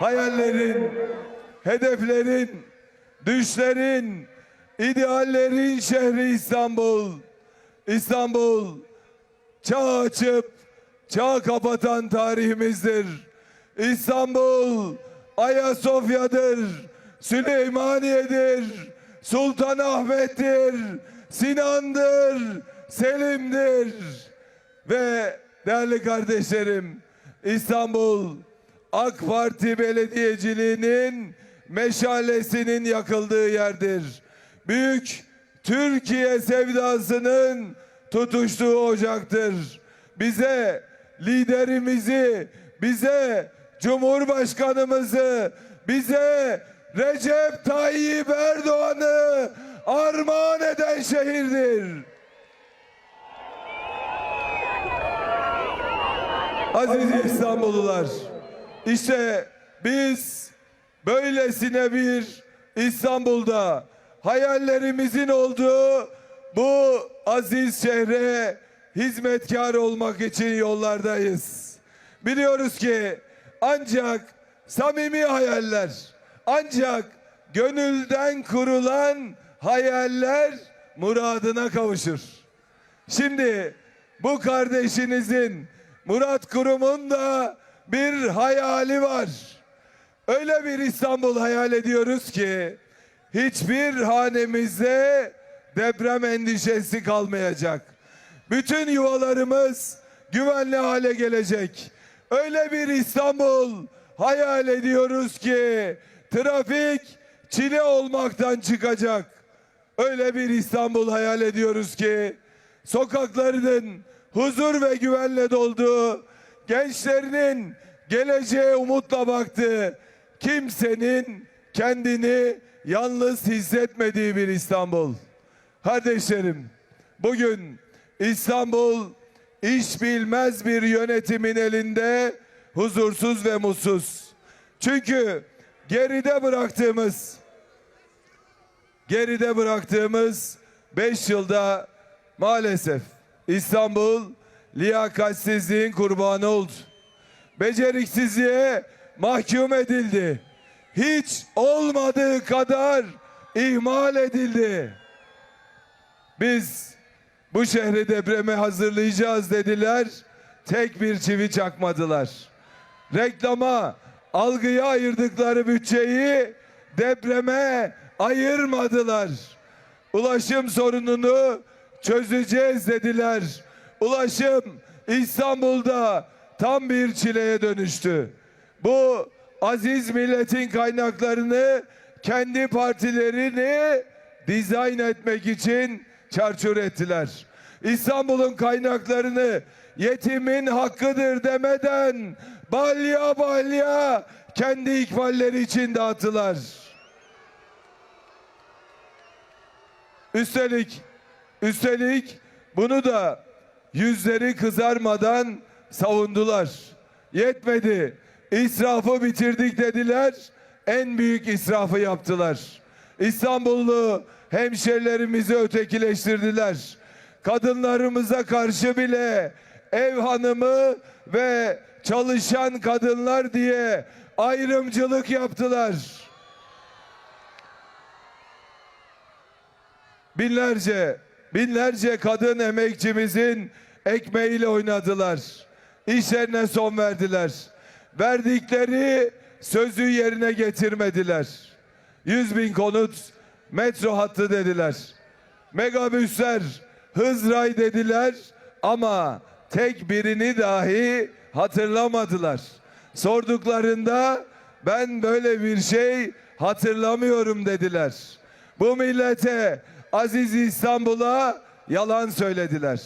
hayallerin, hedeflerin, düşlerin, ideallerin şehri İstanbul. İstanbul çağ açıp çağ kapatan tarihimizdir. İstanbul Ayasofya'dır, Süleymaniye'dir, Sultanahmet'tir, Sinan'dır, Selim'dir. Ve değerli kardeşlerim İstanbul AK Parti belediyeciliğinin meşalesinin yakıldığı yerdir. Büyük Türkiye sevdasının tutuştuğu ocaktır. Bize liderimizi, bize Cumhurbaşkanımızı, bize Recep Tayyip Erdoğan'ı armağan eden şehirdir. Aziz İstanbullular, işte biz böylesine bir İstanbul'da hayallerimizin olduğu bu aziz şehre hizmetkar olmak için yollardayız. Biliyoruz ki ancak samimi hayaller, ancak gönülden kurulan hayaller muradına kavuşur. Şimdi bu kardeşinizin Murat Kurum'un da bir hayali var. Öyle bir İstanbul hayal ediyoruz ki hiçbir hanemizde deprem endişesi kalmayacak. Bütün yuvalarımız güvenli hale gelecek. Öyle bir İstanbul hayal ediyoruz ki trafik çile olmaktan çıkacak. Öyle bir İstanbul hayal ediyoruz ki sokaklarının huzur ve güvenle dolduğu, gençlerinin geleceğe umutla baktığı, kimsenin kendini yalnız hissetmediği bir İstanbul. Kardeşlerim, bugün İstanbul iş bilmez bir yönetimin elinde huzursuz ve mutsuz. Çünkü geride bıraktığımız geride bıraktığımız 5 yılda maalesef İstanbul liyakatsizliğin kurbanı oldu. Beceriksizliğe mahkum edildi. Hiç olmadığı kadar ihmal edildi. Biz bu şehri depreme hazırlayacağız dediler. Tek bir çivi çakmadılar. Reklama, algıya ayırdıkları bütçeyi depreme ayırmadılar. Ulaşım sorununu çözeceğiz dediler. Ulaşım İstanbul'da tam bir çileye dönüştü. Bu aziz milletin kaynaklarını kendi partilerini dizayn etmek için çarçur ettiler. İstanbul'un kaynaklarını yetimin hakkıdır demeden balya balya kendi ikballeri için dağıttılar. Üstelik üstelik bunu da yüzleri kızarmadan savundular. Yetmedi. İsrafı bitirdik dediler. En büyük israfı yaptılar. İstanbullu hemşerilerimizi ötekileştirdiler. Kadınlarımıza karşı bile ev hanımı ve çalışan kadınlar diye ayrımcılık yaptılar. Binlerce, binlerce kadın emekçimizin ekmeğiyle oynadılar. İşlerine son verdiler. Verdikleri sözü yerine getirmediler. 100 bin konut metro hattı dediler. Megabüsler hızray dediler ama tek birini dahi hatırlamadılar. Sorduklarında ben böyle bir şey hatırlamıyorum dediler. Bu millete Aziz İstanbul'a yalan söylediler.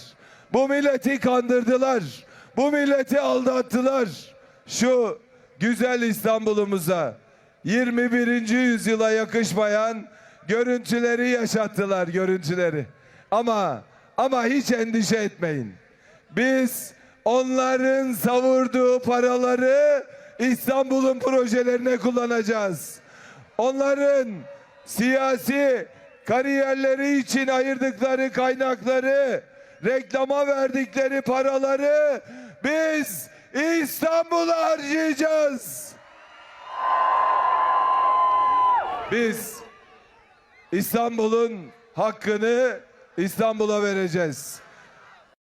Bu milleti kandırdılar. Bu milleti aldattılar. Şu güzel İstanbul'umuza 21. yüzyıla yakışmayan görüntüleri yaşattılar görüntüleri. Ama ama hiç endişe etmeyin. Biz onların savurduğu paraları İstanbul'un projelerine kullanacağız. Onların siyasi kariyerleri için ayırdıkları kaynakları, reklama verdikleri paraları biz İstanbul'a harcayacağız. Biz İstanbul'un hakkını İstanbul'a vereceğiz.